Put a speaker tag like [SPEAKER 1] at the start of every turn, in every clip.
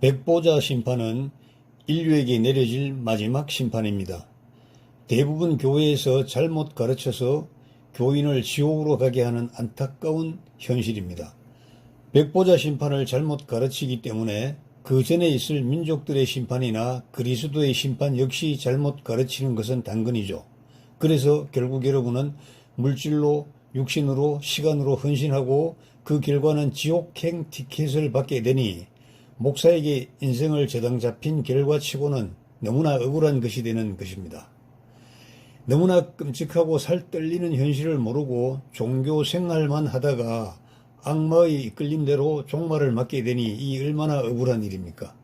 [SPEAKER 1] 백보자 심판은 인류에게 내려질 마지막 심판입니다. 대부분 교회에서 잘못 가르쳐서 교인을 지옥으로 가게 하는 안타까운 현실입니다. 백보자 심판을 잘못 가르치기 때문에 그 전에 있을 민족들의 심판이나 그리스도의 심판 역시 잘못 가르치는 것은 당근이죠. 그래서 결국 여러분은 물질로, 육신으로, 시간으로 헌신하고 그 결과는 지옥행 티켓을 받게 되니 목사에게 인생을 저당 잡힌 결과치고는 너무나 억울한 것이 되는 것입니다. 너무나 끔찍하고 살 떨리는 현실을 모르고 종교 생활만 하다가 악마의 이끌림대로 종말을 맞게 되니 이 얼마나 억울한 일입니까?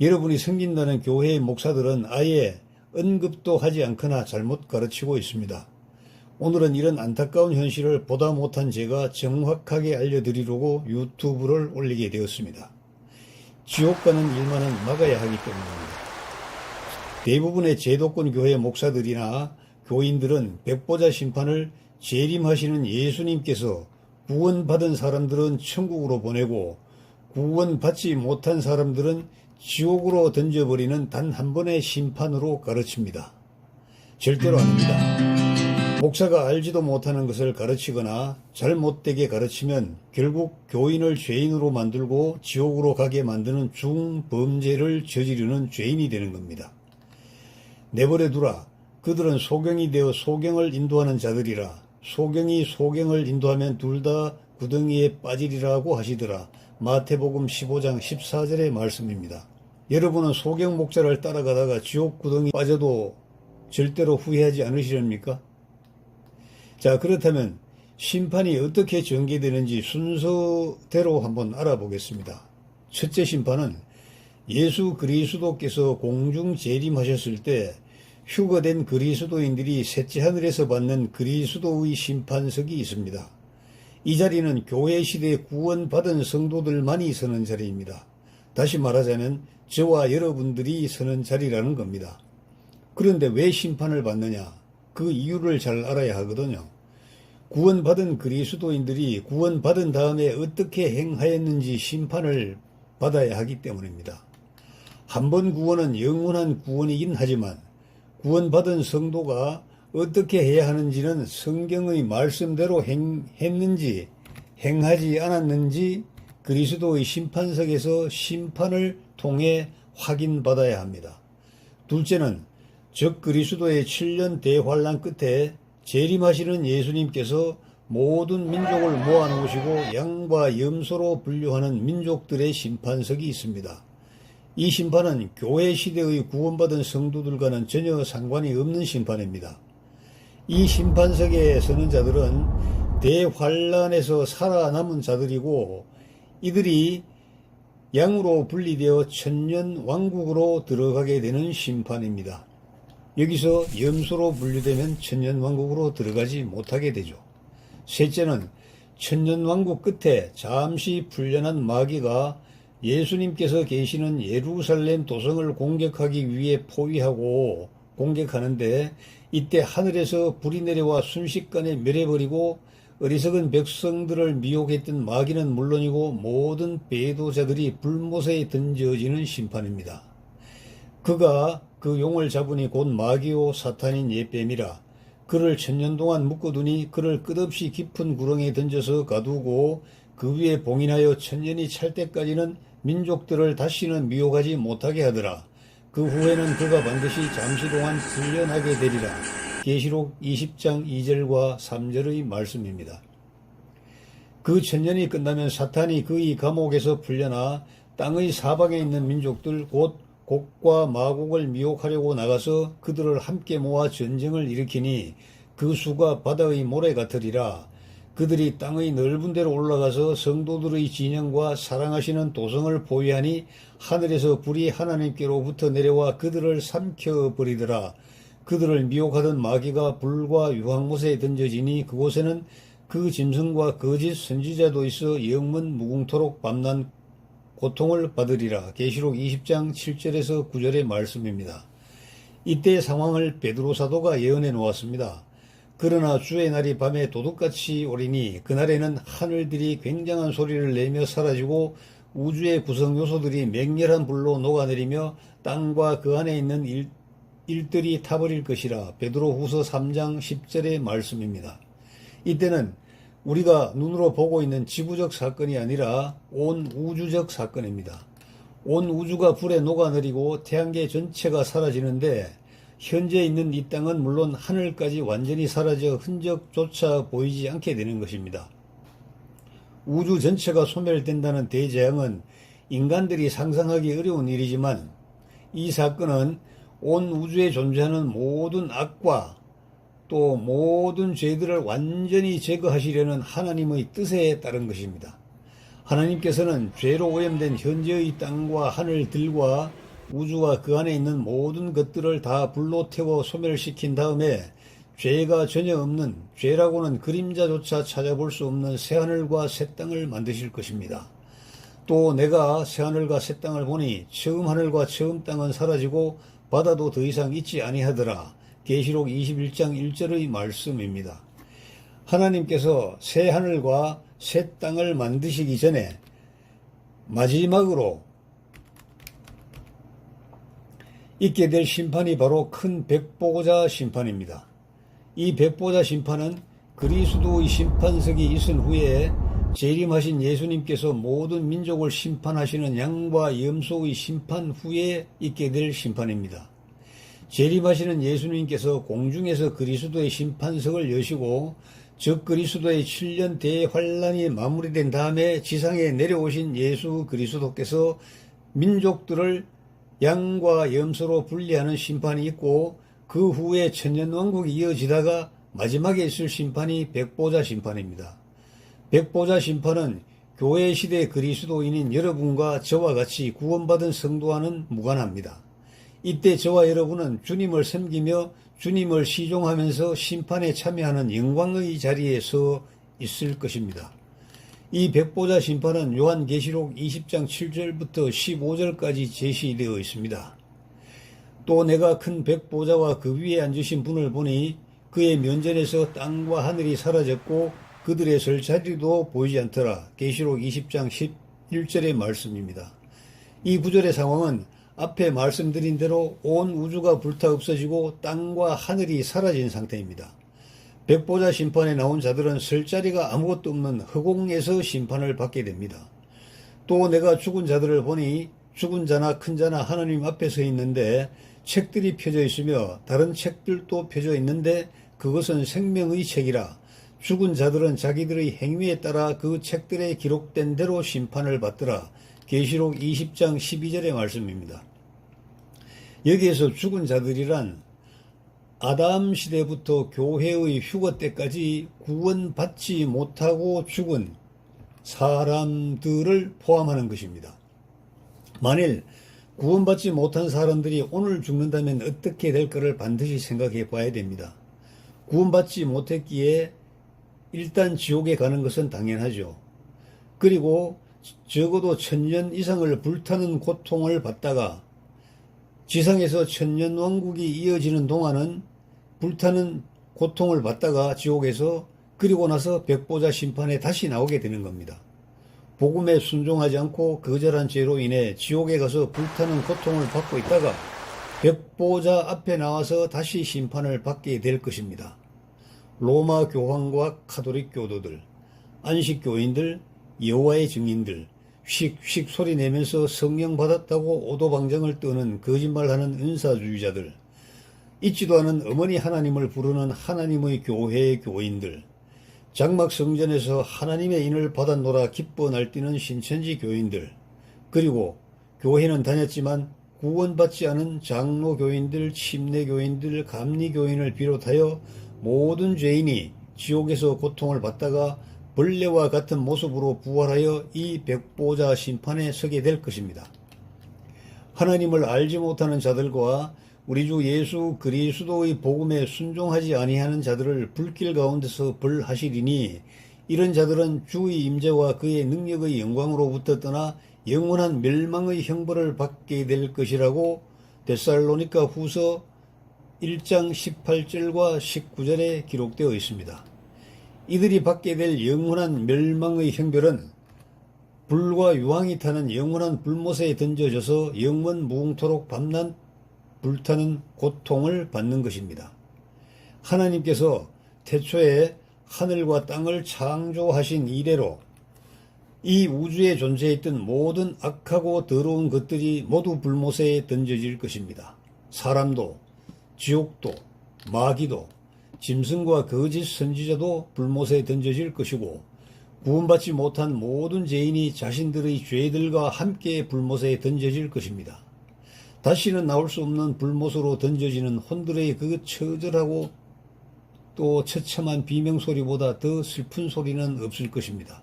[SPEAKER 1] 여러분이 섬긴다는 교회의 목사들은 아예 언급도 하지 않거나 잘못 가르치고 있습니다. 오늘은 이런 안타까운 현실을 보다 못한 제가 정확하게 알려드리려고 유튜브를 올리게 되었습니다. 지옥 가는 일만은 막아야 하기 때문입니다. 대부분의 제도권 교회 목사들이나 교인들은 백보자 심판을 재림하시는 예수님께서 구원받은 사람들은 천국으로 보내고 구원받지 못한 사람들은 지옥으로 던져버리는 단 한 번의 심판으로 가르칩니다. 절대로 아닙니다. 목사가 알지도 못하는 것을 가르치거나 잘못되게 가르치면 결국 교인을 죄인으로 만들고 지옥으로 가게 만드는 중범죄를 저지르는 죄인이 되는 겁니다. 내버려 두라. 그들은 소경이 되어 소경을 인도하는 자들이라. 소경이 소경을 인도하면 둘 다 구덩이에 빠지리라고 하시더라. 마태복음 15장 14절의 말씀입니다. 여러분은 소경 목자를 따라가다가 지옥 구덩이 빠져도 절대로 후회하지 않으시렵니까? 자, 그렇다면 심판이 어떻게 전개되는지 순서대로 한번 알아보겠습니다. 첫째 심판은 예수 그리스도께서 공중 재림하셨을 때 휴거된 그리스도인들이 셋째 하늘에서 받는 그리스도의 심판석이 있습니다. 이 자리는 교회 시대에 구원받은 성도들만이 서는 자리입니다. 다시 말하자면 저와 여러분들이 서는 자리라는 겁니다. 그런데 왜 심판을 받느냐? 그 이유를 잘 알아야 하거든요. 구원받은 그리스도인들이 구원받은 다음에 어떻게 행하였는지 심판을 받아야 하기 때문입니다. 한 번 구원은 영원한 구원이긴 하지만 구원받은 성도가 어떻게 해야 하는지는 성경의 말씀대로 행, 했는지 행하지 않았는지 그리스도의 심판석에서 심판을 통해 확인받아야 합니다. 둘째는 적 그리스도의 7년 대환란 끝에 재림하시는 예수님께서 모든 민족을 모아놓으시고 양과 염소로 분류하는 민족들의 심판석이 있습니다. 이 심판은 교회 시대의 구원받은 성도들과는 전혀 상관이 없는 심판입니다. 이 심판석에 서는 자들은 대환란에서 살아남은 자들이고 이들이 양으로 분리되어 천년 왕국으로 들어가게 되는 심판입니다. 여기서 염소로 분류되면 천년 왕국으로 들어가지 못하게 되죠. 셋째는 천년 왕국 끝에 잠시 풀려난 마귀가 예수님께서 계시는 예루살렘 도성을 공격하기 위해 포위하고 공격하는데 이때 하늘에서 불이 내려와 순식간에 멸해버리고 어리석은 백성들을 미혹했던 마귀는 물론이고 모든 배도자들이 불못에 던져지는 심판입니다. 그가 그 용을 잡으니 곧 마귀요 사탄인 예뱀이라 그를 천년 동안 묶어두니 그를 끝없이 깊은 구렁에 던져서 가두고 그 위에 봉인하여 천년이 찰 때까지는 민족들을 다시는 미혹하지 못하게 하더라. 그 후에는 그가 반드시 잠시 동안 풀려나게 되리라. 계시록 20장 2절과 3절의 말씀입니다. 그 천년이 끝나면 사탄이 그의 감옥에서 풀려나 땅의 사방에 있는 민족들 곧 곡과 마곡을 미혹하려고 나가서 그들을 함께 모아 전쟁을 일으키니 그 수가 바다의 모래 같으리라. 그들이 땅의 넓은 데로 올라가서 성도들의 진영과 사랑하시는 도성을 포위하니 하늘에서 불이 하나님께로부터 내려와 그들을 삼켜 버리더라. 그들을 미혹하던 마귀가 불과 유황못에 던져지니 그곳에는 그 짐승과 거짓 선지자도 있어 영문 무궁토록 밤낮 고통을 받으리라. 계시록 20장 7절에서 9절의 말씀입니다. 이때 상황을 베드로 사도가 예언해 놓았습니다. 그러나 주의 날이 밤에 도둑같이 오리니 그날에는 하늘들이 굉장한 소리를 내며 사라지고 우주의 구성 요소들이 맹렬한 불로 녹아내리며 땅과 그 안에 있는 일, 일들이 타버릴 것이라 베드로 후서 3장 10절의 말씀입니다. 이때는 우리가 눈으로 보고 있는 지구적 사건이 아니라 온 우주적 사건입니다. 온 우주가 불에 녹아내리고 태양계 전체가 사라지는데 현재 있는 이 땅은 물론 하늘까지 완전히 사라져 흔적조차 보이지 않게 되는 것입니다. 우주 전체가 소멸된다는 대재앙은 인간들이 상상하기 어려운 일이지만 이 사건은 온 우주에 존재하는 모든 악과 또 모든 죄들을 완전히 제거하시려는 하나님의 뜻에 따른 것입니다. 하나님께서는 죄로 오염된 현재의 땅과 하늘 들과 우주와 그 안에 있는 모든 것들을 다 불로 태워 소멸시킨 다음에 죄가 전혀 없는 죄라고는 그림자조차 찾아볼 수 없는 새하늘과 새 땅을 만드실 것입니다. 또 내가 새하늘과 새 땅을 보니 처음 하늘과 처음 땅은 사라지고 바다도 더 이상 있지 아니하더라. 계시록 21장 1절의 말씀입니다. 하나님께서 새 하늘과 새 땅을 만드시기 전에 마지막으로 있게 될 심판이 바로 큰 백보자 심판입니다. 이 백보자 심판은 그리스도의 심판석이 있은 후에 재림하신 예수님께서 모든 민족을 심판하시는 양과 염소의 심판 후에 있게 될 심판입니다. 재림하시는 예수님께서 공중에서 그리스도의 심판석을 여시고 즉 그리스도의 7년 대환란이 마무리된 다음에 지상에 내려오신 예수 그리스도께서 민족들을 양과 염소로 분리하는 심판이 있고 그 후에 천년 왕국이 이어지다가 마지막에 있을 심판이 백보자 심판입니다. 백보자 심판은 교회 시대 그리스도인인 여러분과 저와 같이 구원받은 성도와는 무관합니다. 이때 저와 여러분은 주님을 섬기며 주님을 시종하면서 심판에 참여하는 영광의 자리에 서 있을 것입니다. 이 백보자 심판은 요한계시록 20장 7절부터 15절까지 제시되어 있습니다. 또 내가 큰 백보자와 그 위에 앉으신 분을 보니 그의 면전에서 땅과 하늘이 사라졌고 그들의 설 자리도 보이지 않더라. 계시록 20장 11절의 말씀입니다. 이 구절의 상황은 앞에 말씀드린 대로 온 우주가 불타 없어지고 땅과 하늘이 사라진 상태입니다. 백보자 심판에 나온 자들은 설 자리가 아무것도 없는 허공에서 심판을 받게 됩니다. 또 내가 죽은 자들을 보니 죽은 자나 큰 자나 하나님 앞에 서 있는데 책들이 펴져 있으며 다른 책들도 펴져 있는데 그것은 생명의 책이라 죽은 자들은 자기들의 행위에 따라 그 책들에 기록된 대로 심판을 받더라. 계시록 20장 12절의 말씀입니다. 여기에서 죽은 자들이란 아담 시대부터 교회의 휴거 때까지 구원받지 못하고 죽은 사람들을 포함하는 것입니다. 만일 구원받지 못한 사람들이 오늘 죽는다면 어떻게 될까를 반드시 생각해 봐야 됩니다. 구원받지 못했기에 일단 지옥에 가는 것은 당연하죠. 그리고 적어도 천년 이상을 불타는 고통을 받다가 지상에서 천년 왕국이 이어지는 동안은 불타는 고통을 받다가 지옥에서 그리고 나서 백보자 심판에 다시 나오게 되는 겁니다. 복음에 순종하지 않고 거절한 죄로 인해 지옥에 가서 불타는 고통을 받고 있다가 백보자 앞에 나와서 다시 심판을 받게 될 것입니다. 로마 교황과 카톨릭 교도들, 안식 교인들, 여호와의 증인들, 휙휙 소리 내면서 성령 받았다고 오도방정을 떠는 거짓말하는 은사주의자들, 잊지도 않은 어머니 하나님을 부르는 하나님의 교회의 교인들, 장막 성전에서 하나님의 인을 받았노라 기뻐 날뛰는 신천지 교인들, 그리고 교회는 다녔지만 구원받지 않은 장로 교인들, 침례 교인들, 감리 교인을 비롯하여 모든 죄인이 지옥에서 고통을 받다가 벌레와 같은 모습으로 부활하여 이 백보자 심판에 서게 될 것입니다. 하나님을 알지 못하는 자들과 우리 주 예수 그리스도의 복음에 순종하지 아니하는 자들을 불길 가운데서 벌하시리니 이런 자들은 주의 임재와 그의 능력의 영광으로부터 떠나 영원한 멸망의 형벌을 받게 될 것이라고 데살로니카 후서 1장 18절과 19절에 기록되어 있습니다. 이들이 받게 될 영원한 멸망의 형벌은 불과 유황이 타는 영원한 불못에 던져져서 영원 무궁토록 밤낮 불타는 고통을 받는 것입니다. 하나님께서 태초에 하늘과 땅을 창조하신 이래로 이 우주에 존재했던 모든 악하고 더러운 것들이 모두 불못에 던져질 것입니다. 사람도, 지옥도, 마귀도, 짐승과 거짓 선지자도 불못에 던져질 것이고, 구원받지 못한 모든 죄인이 자신들의 죄들과 함께 불못에 던져질 것입니다. 다시는 나올 수 없는 불못으로 던져지는 혼들의 그 처절하고 또 처참한 비명소리보다 더 슬픈 소리는 없을 것입니다.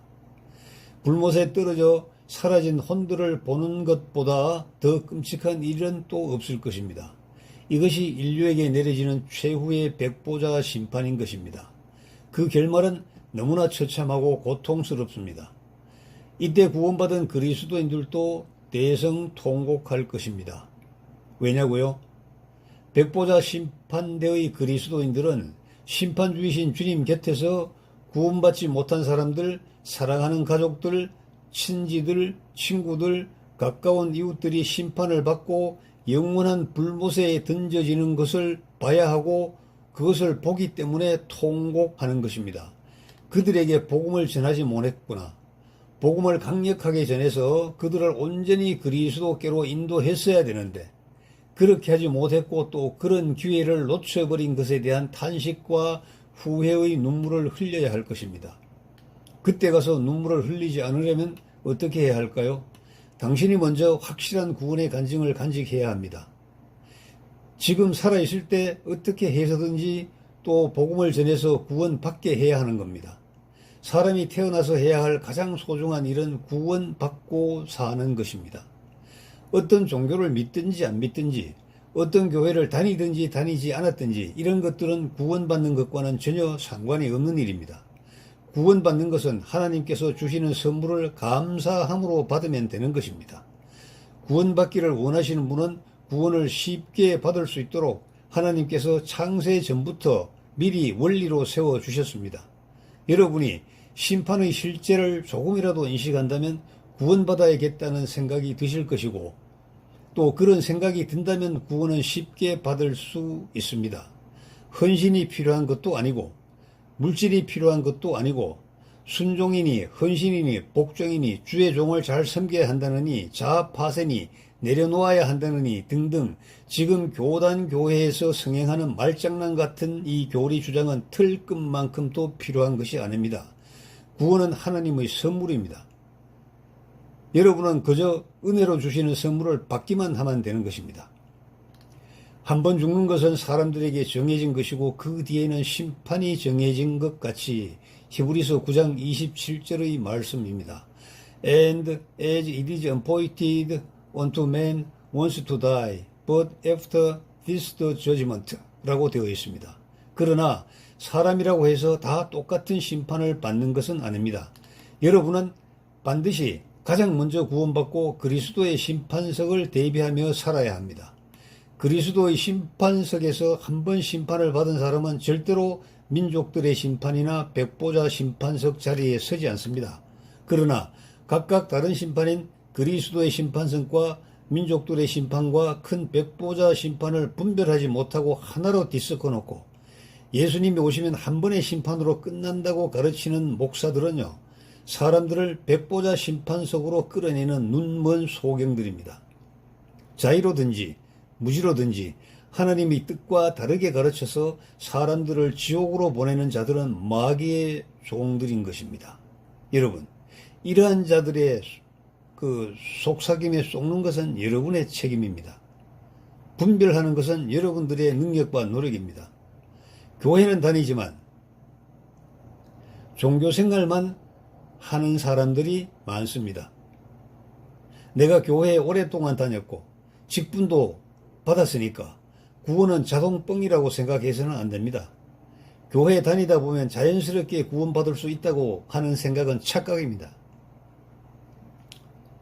[SPEAKER 1] 불못에 떨어져 사라진 혼들을 보는 것보다 더 끔찍한 일은 또 없을 것입니다. 이것이 인류에게 내려지는 최후의 백보자 심판인 것입니다. 그 결말은 너무나 처참하고 고통스럽습니다. 이때 구원받은 그리스도인들도 대성 통곡할 것입니다. 왜냐고요? 백보자 심판대의 그리스도인들은 심판주이신 주님 곁에서 구원받지 못한 사람들, 사랑하는 가족들, 친지들, 친구들, 가까운 이웃들이 심판을 받고 영원한 불못에 던져지는 것을 봐야 하고 그것을 보기 때문에 통곡하는 것입니다. 그들에게 복음을 전하지 못했구나. 복음을 강력하게 전해서 그들을 온전히 그리스도께로 인도했어야 되는데 그렇게 하지 못했고 또 그런 기회를 놓쳐버린 것에 대한 탄식과 후회의 눈물을 흘려야 할 것입니다. 그때 가서 눈물을 흘리지 않으려면 어떻게 해야 할까요? 당신이 먼저 확실한 구원의 간증을 간직해야 합니다. 지금 살아있을 때 어떻게 해서든지 또 복음을 전해서 구원받게 해야 하는 겁니다. 사람이 태어나서 해야 할 가장 소중한 일은 구원받고 사는 것입니다. 어떤 종교를 믿든지 안 믿든지 어떤 교회를 다니든지 다니지 않았든지 이런 것들은 구원받는 것과는 전혀 상관이 없는 일입니다. 구원받는 것은 하나님께서 주시는 선물을 감사함으로 받으면 되는 것입니다. 구원받기를 원하시는 분은 구원을 쉽게 받을 수 있도록 하나님께서 창세 전부터 미리 원리로 세워 주셨습니다. 여러분이 심판의 실제를 조금이라도 인식한다면 구원받아야겠다는 생각이 드실 것이고 또 그런 생각이 든다면 구원은 쉽게 받을 수 있습니다. 헌신이 필요한 것도 아니고 물질이 필요한 것도 아니고 순종이니 헌신이니 복종이니 주의 종을 잘 섬겨야 한다느니 자파세니 내려놓아야 한다느니 등등 지금 교단 교회에서 성행하는 말장난 같은 이 교리 주장은 틀끝만큼도 필요한 것이 아닙니다. 구원은 하나님의 선물입니다. 여러분은 그저 은혜로 주시는 선물을 받기만 하면 되는 것입니다. 한 번 죽는 것은 사람들에게 정해진 것이고 그 뒤에는 심판이 정해진 것 같이 히브리서 9장 27절의 말씀입니다. And as it is appointed unto man once to die, but after this the judgment 라고 되어 있습니다. 그러나 사람이라고 해서 다 똑같은 심판을 받는 것은 아닙니다. 여러분은 반드시 가장 먼저 구원받고 그리스도의 심판석을 대비하며 살아야 합니다. 그리스도의 심판석에서 한 번 심판을 받은 사람은 절대로 민족들의 심판이나 백보자 심판석 자리에 서지 않습니다. 그러나 각각 다른 심판인 그리스도의 심판석과 민족들의 심판과 큰 백보자 심판을 분별하지 못하고 하나로 뒤섞어 놓고 예수님이 오시면 한 번의 심판으로 끝난다고 가르치는 목사들은요, 사람들을 백보자 심판석으로 끌어내는 눈먼 소경들입니다. 자의로든지 무지로든지 하나님의 뜻과 다르게 가르쳐서 사람들을 지옥으로 보내는 자들은 마귀의 종들인 것입니다. 여러분, 이러한 자들의 그 속삭임에 속는 것은 여러분의 책임입니다. 분별하는 것은 여러분들의 능력과 노력입니다. 교회는 다니지만 종교 생활만 하는 사람들이 많습니다. 내가 교회에 오랫동안 다녔고 직분도 받았으니까 구원은 자동 뻥이라고 생각해서는 안 됩니다. 교회에 다니다 보면 자연스럽게 구원받을 수 있다고 하는 생각은 착각입니다.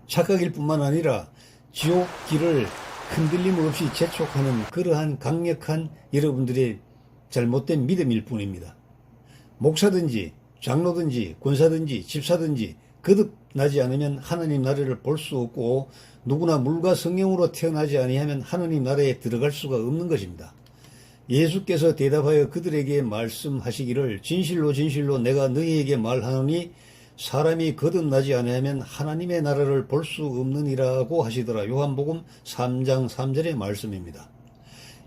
[SPEAKER 1] 착각일 뿐만 아니라 지옥 길을 흔들림 없이 재촉하는 그러한 강력한 여러분들의 잘못된 믿음일 뿐입니다. 목사든지 장로든지 권사든지 집사든지 거듭 나지 않으면 하나님 나라를 볼 수 없고 누구나 물과 성령으로 태어나지 아니하면 하나님 나라에 들어갈 수가 없는 것입니다. 예수께서 대답하여 그들에게 말씀하시기를 진실로 진실로 내가 너희에게 말하노니 사람이 거듭나지 아니하면 하나님의 나라를 볼 수 없느니라고 하시더라. 요한복음 3장 3절의 말씀입니다.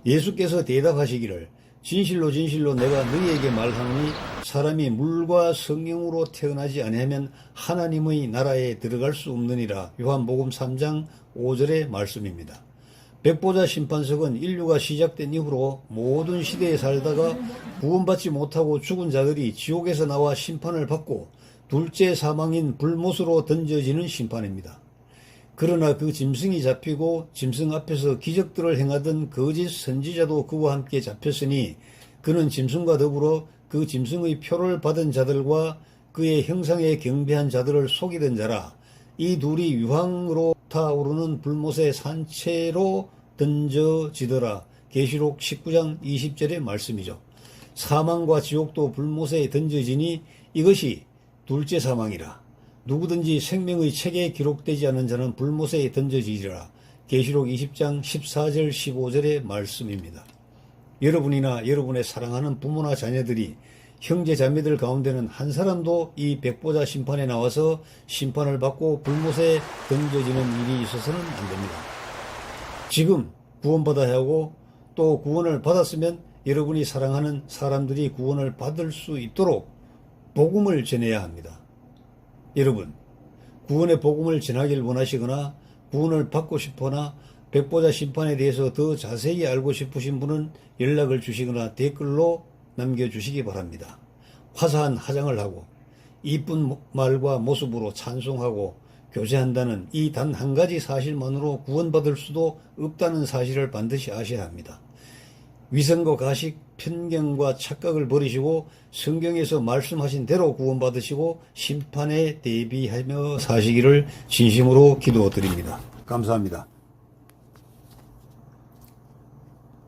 [SPEAKER 1] 예수께서 대답하시기를 진실로 진실로 내가 너희에게 말하노니 사람이 물과 성령으로 태어나지 아니하면 하나님의 나라에 들어갈 수 없느니라. 요한복음 3장 5절의 말씀입니다. 백보자 심판석은 인류가 시작된 이후로 모든 시대에 살다가 구원받지 못하고 죽은 자들이 지옥에서 나와 심판을 받고 둘째 사망인 불못으로 던져지는 심판입니다. 그러나 그 짐승이 잡히고 짐승 앞에서 기적들을 행하던 거짓 선지자도 그와 함께 잡혔으니 그는 짐승과 더불어 그 짐승의 표를 받은 자들과 그의 형상에 경배한 자들을 속이던 자라 이 둘이 유황으로 타오르는 불못의 산채로 던져지더라 계시록 19장 20절의 말씀이죠. 사망과 지옥도 불못에 던져지니 이것이 둘째 사망이라. 누구든지 생명의 책에 기록되지 않은 자는 불못에 던져지리라. 계시록 20장 14절 15절의 말씀입니다. 여러분이나 여러분의 사랑하는 부모나 자녀들이 형제 자매들 가운데는 한 사람도 이 백보자 심판에 나와서 심판을 받고 불못에 던져지는 일이 있어서는 안 됩니다. 지금 구원받아야 하고 또 구원을 받았으면 여러분이 사랑하는 사람들이 구원을 받을 수 있도록 복음을 전해야 합니다. 여러분, 구원의 복음을 전하길 원하시거나 구원을 받고 싶거나 백보자 심판에 대해서 더 자세히 알고 싶으신 분은 연락을 주시거나 댓글로 남겨주시기 바랍니다. 화사한 화장을 하고 이쁜 말과 모습으로 찬송하고 교제한다는 이 단 한 가지 사실만으로 구원받을 수도 없다는 사실을 반드시 아셔야 합니다. 위선과 가식, 편견과 착각을 버리시고 성경에서 말씀하신 대로 구원받으시고 심판에 대비하며 사시기를 진심으로 기도드립니다. 감사합니다.